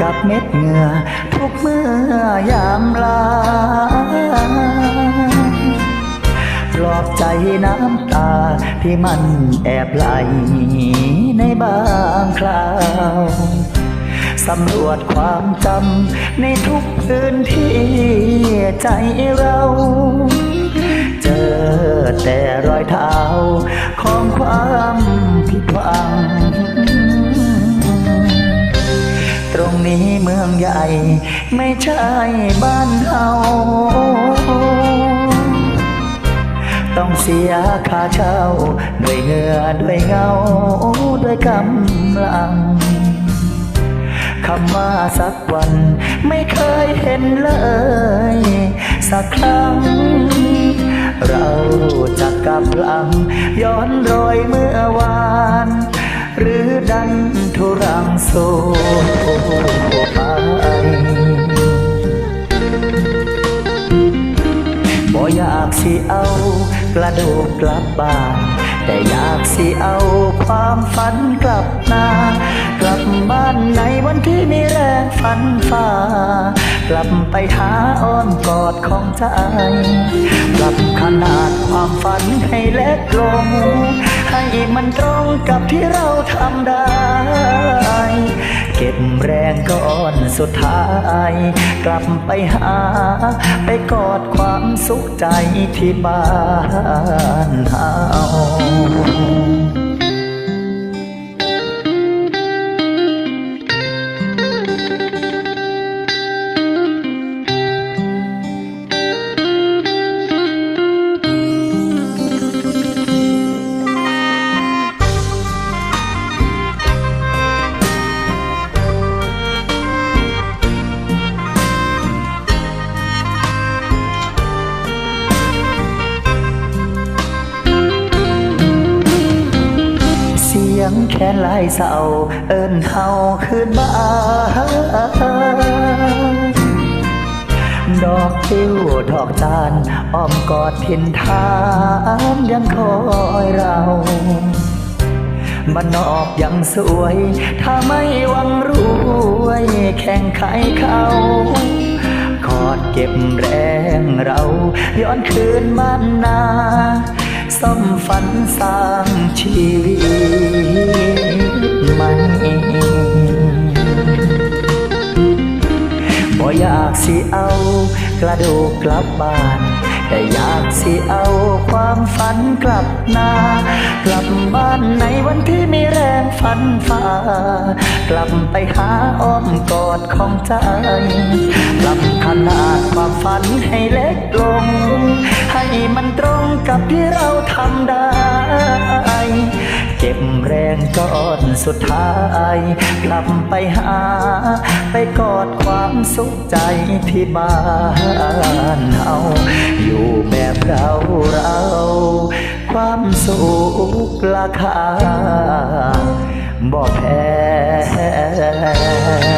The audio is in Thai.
กับเม็ดเหงื่อ ทุกเมื่อยามลาปลอบใจน้ำตาที่มันแอบไหลในบางคราวสำรวจความจำในทุกพื้นที่ใจเรา เจอแต่รอยเท้าของความผิดหวัง รงนี้เมืองใหญ่ ไม่ใช่บ้านเฮาต้องเสียค่าเช่า ด้วยเหงื่อด้วยเงา ด้วยกำลังคำว่าสักวัน ไม่เคยเห็นเลย สักครั้ง เราจะกลับหลัง ย้อนรอยเมื่อวาน หรือดันทุรังโซไปบ่อยากสิเอากระดูกกลับบ้าน แต่อยากสิเอาความฝันกลับนากลับบ้านในวันที่มีแรงฝันฝ่ากลับไปหาอ้อมกอดของใจ กลับขนาดความฝันให้เล็กลง ให้มันตรงกับที่เราทำได้ เก็บแรงก่อนสุดท้าย กลับไปหา ไปกอดความสุขใจที่บ้านเฮา งแค่ลายเศร้าเอิ้นเฮาคืนบ้านดอกติ้วดอกจานอ้อมกอดทินทานยังคอยเรามันนอกยังสวย ถ้าไม่หวังรวย แข่งไขเขากอดเก็บแรงเรา ย้อนคืนบ้านนา ซ่อมฝันสร้างชีวิตใหม่บ่อยากสิเอากระดูกกลับบ้าน แต่อยากสิเอาความฝันกลับหน้ากลับบ้านในวันที่มีแรงฝันฝ่ากลับไปหาอ้อมกอดของใจกลับ นาดความฝันให้เล็กลง ให้มันตรงกับที่เราทำได้ เก็บแรงก่อนสุดท้าย กลับไปหา ไปกอดความสุขใจที่บ้านเฮาอยู่แบบเราเรา ความสุขราคาบ่แพง